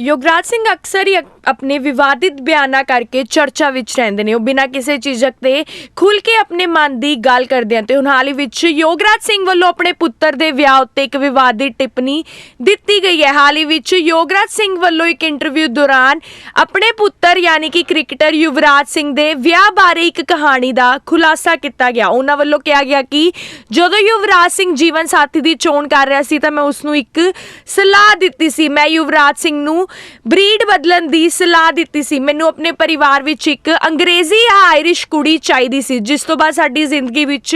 ਯੋਗਰਾਜ ਸਿੰਘ ਅਕਸਰ ਹੀ ਅਕ- ਆਪਣੇ ਵਿਵਾਦਿਤ ਬਿਆਨਾਂ ਕਰਕੇ ਚਰਚਾ ਵਿੱਚ ਰਹਿੰਦੇ ਨੇ। ਉਹ ਬਿਨਾਂ ਕਿਸੇ ਝਿਜਕ ਦੇ ਖੁੱਲ ਕੇ ਆਪਣੇ ਮਨ ਦੀ ਗੱਲ ਕਰਦੇ ਹਨ ਤੇ ਹੁਣ ਹਾਲ ਹੀ ਵਿੱਚ ਯੋਗਰਾਜ ਸਿੰਘ ਵੱਲੋਂ ਆਪਣੇ ਪੁੱਤਰ ਦੇ ਵਿਆਹ ਉੱਤੇ ਇੱਕ ਵਿਵਾਦਿਤ ਟਿੱਪਣੀ ਦਿੱਤੀ ਗਈ ਹੈ। ਹਾਲ ਹੀ ਵਿੱਚ ਯੋਗਰਾਜ ਸਿੰਘ ਵੱਲੋਂ ਇੱਕ ਇੰਟਰਵਿਊ ਦੌਰਾਨ ਆਪਣੇ ਪੁੱਤਰ ਯਾਨੀ ਕਿ ਕ੍ਰਿਕਟਰ ਯੁਵਰਾਜ ਸਿੰਘ ਦੇ ਵਿਆਹ ਬਾਰੇ ਇੱਕ ਕਹਾਣੀ ਦਾ ਖੁਲਾਸਾ ਕੀਤਾ ਗਿਆ। ਉਹਨਾਂ ਵੱਲੋਂ ਕਿਹਾ ਗਿਆ ਕਿ ਜਦੋਂ ਯੁਵਰਾਜ ਸਿੰਘ ਜੀਵਨ ਸਾਥੀ ਦੀ ਚੋਣ ਕਰ ਰਿਹਾ ਸੀ ਤਾਂ ਮੈਂ ਉਸ ਨੂੰ ਇੱਕ ਸਲਾਹ ਦਿੱਤੀ ਸੀ। ਮੈਂ ਯੁਵਰਾਜ ਸਿੰਘ ਨੂੰ ਬਰੀਡ ਬਦਲਣ ਦੀ ਸਲਾਹ ਦਿੱਤੀ ਸੀ। ਮੈਨੂੰ ਆਪਣੇ ਪਰਿਵਾਰ ਵਿੱਚ ਇੱਕ ਅੰਗਰੇਜ਼ੀ ਜਾਂ ਆਇਰਿਸ਼ ਕੁੜੀ ਚਾਹੀਦੀ ਸੀ, ਜਿਸ ਤੋਂ ਬਾਅਦ ਸਾਡੀ ਜ਼ਿੰਦਗੀ ਵਿੱਚ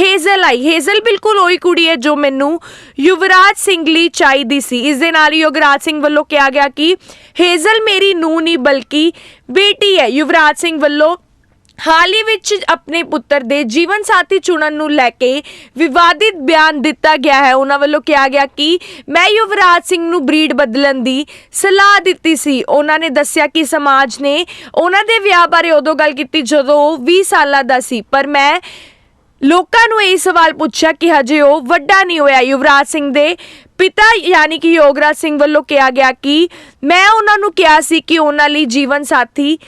ਹੇਜ਼ਲ ਆਈ। ਹੇਜ਼ਲ ਬਿਲਕੁਲ ਉਹੀ ਕੁੜੀ ਹੈ ਜੋ ਮੈਨੂੰ ਯੁਵਰਾਜ ਸਿੰਘ ਲਈ ਚਾਹੀਦੀ ਸੀ। ਇਸ ਦੇ ਨਾਲ ਹੀ ਯੁਵਰਾਜ ਸਿੰਘ ਵੱਲੋਂ ਕਿਹਾ ਗਿਆ ਕਿ ਹੇਜ਼ਲ ਮੇਰੀ ਨੂੰਹ ਨਹੀਂ, ਬਲਕਿ ਬੇਟੀ ਹੈ। ਯੁਵਰਾਜ ਸਿੰਘ ਵੱਲੋਂ ਹਾਲ ਹੀ ਵਿੱਚ ਆਪਣੇ ਪੁੱਤਰ ਦੇ ਜੀਵਨ ਸਾਥੀ ਚੁਣਨ ਨੂੰ ਲੈ ਕੇ ਵਿਵਾਦਿਤ ਬਿਆਨ ਦਿੱਤਾ ਗਿਆ ਹੈ। ਉਹਨਾਂ ਵੱਲੋਂ ਕਿਹਾ ਗਿਆ ਕਿ ਮੈਂ ਯੁਵਰਾਜ ਸਿੰਘ ਨੂੰ ਬਰੀਡ ਬਦਲਣ ਦੀ ਸਲਾਹ ਦਿੱਤੀ ਸੀ। ਉਹਨਾਂ ਨੇ ਦੱਸਿਆ ਕਿ ਸਮਾਜ ਨੇ ਉਹਨਾਂ ਦੇ ਵਿਆਹ ਬਾਰੇ ਉਦੋਂ ਗੱਲ ਕੀਤੀ ਜਦੋਂ ਉਹ 20 ਸਾਲਾਂ ਦਾ ਸੀ। ਪਰ ਮੈਂ ਲੋਕਾਂ ਨੂੰ ਇਹ ਸਵਾਲ ਪੁੱਛਿਆ ਕਿ ਹਜੇ ਉਹ ਵੱਡਾ ਨਹੀਂ ਹੋਇਆ। ਯੁਵਰਾਜ ਸਿੰਘ ਦੇ ਪਿਤਾ ਯਾਨੀ ਕਿ ਯੋਗਰਾਜ ਸਿੰਘ ਵੱਲੋਂ ਕਿਹਾ ਗਿਆ ਕਿ ਮੈਂ ਉਹਨਾਂ ਨੂੰ ਕਿਹਾ ਸੀ ਕਿ ਉਹਨਾਂ ਲਈ ਜੀਵਨ ਸਾਥੀ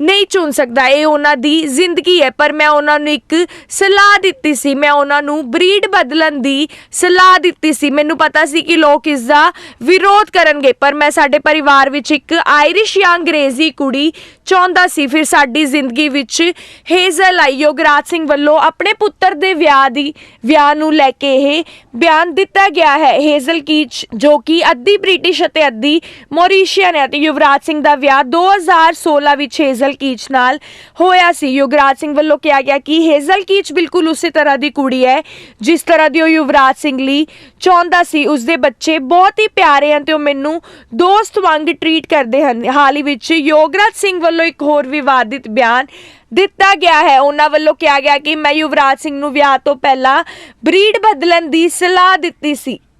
ਨਹੀਂ ਚੁਣ ਸਕਦਾ। ਇਹ ਉਹਨਾਂ ਦੀ ਜ਼ਿੰਦਗੀ ਹੈ, ਪਰ ਮੈਂ ਉਹਨਾਂ ਨੂੰ ਇੱਕ ਸਲਾਹ ਦਿੱਤੀ ਸੀ। ਮੈਂ ਉਹਨਾਂ ਨੂੰ ਬਰੀਡ ਬਦਲਣ ਦੀ ਸਲਾਹ ਦਿੱਤੀ ਸੀ। ਮੈਨੂੰ ਪਤਾ ਸੀ ਕਿ ਲੋਕ ਇਸ ਦਾ ਵਿਰੋਧ ਕਰਨਗੇ, ਪਰ ਮੈਂ ਸਾਡੇ ਪਰਿਵਾਰ ਵਿੱਚ ਇੱਕ ਆਇਰਿਸ਼ ਜਾਂ ਅੰਗਰੇਜ਼ੀ ਕੁੜੀ ਚਾਹੁੰਦਾ ਸੀ। ਫਿਰ ਸਾਡੀ ਜ਼ਿੰਦਗੀ ਵਿੱਚ ਹੇਜ਼ਲ ਆਈ। ਯੋਗਰਾਜ ਸਿੰਘ ਵੱਲੋਂ ਆਪਣੇ ਪੁੱਤਰ ਦੇ ਵਿਆਹ ਦੀ, ਵਿਆਹ ਨੂੰ ਲੈ ਕੇ ਇਹ ਬਿਆਨ ਦਿੱਤਾ ਗਿਆ ਹੈ। ਹੇਜ਼ਲ ਕੀਚ ਜੋ ਕਿ ਅੱਧੀ ਬ੍ਰਿਟਿਸ਼ ਅਤੇ ਅੱਧੀ ਮੌਰੀਸ਼ੀਅਨ ਹੈ ਅਤੇ ਯੁਵਰਾਜ ਸਿੰਘ ਦਾ ਵਿਆਹ 2016 ਵਿੱਚ ਹੇਜ਼ਲ ਕੀਚ ਨਾਲ ਹੋਇਆ ਸੀ। ਯੁਵਰਾਜ ਸਿੰਘ ਵੱਲੋਂ ਕਿਹਾ ਗਿਆ ਕਿ ਹੇਜ਼ਲ ਕੀਚ ਬਿਲਕੁਲ ਉਸੇ ਤਰ੍ਹਾਂ ਦੀ ਕੁੜੀ ਹੈ, ਜਿਸ ਤਰ੍ਹਾਂ ਦੀ ਉਹ ਯੁਵਰਾਜ ਸਿੰਘ ਲਈ ਚਾਹੁੰਦਾ ਸੀ। ਉਸਦੇ ਬੱਚੇ ਬਹੁਤ ਹੀ ਪਿਆਰੇ ਹਨ ਤੇ ਉਹ ਮੈਨੂੰ ਦੋਸਤ ਵਾਂਗ ਟਰੀਟ ਕਰਦੇ ਹਨ। ਹਾਲ ਹੀ ਵਿੱਚ ਯੋਗਰਾਜ ਸਿੰਘ ਵੱਲੋਂ ਵੱਲੋਂ ਇੱਕ ਹੋਰ ਵਿਵਾਦਿਤ ਬਿਆਨ ਦਿੱਤਾ ਗਿਆ ਹੈ। ਉਹਨਾਂ ਵੱਲੋਂ ਕਿਹਾ ਗਿਆ ਕਿ ਮੈਂ ਯੁਵਰਾਜ ਸਿੰਘ ਨੂੰ ਵਿਆਹ ਤੋਂ ਪਹਿਲਾਂ ਬਰੀਡ ਬਦਲਣ ਦੀ ਸਲਾਹ ਦਿੱਤੀ ਸੀ।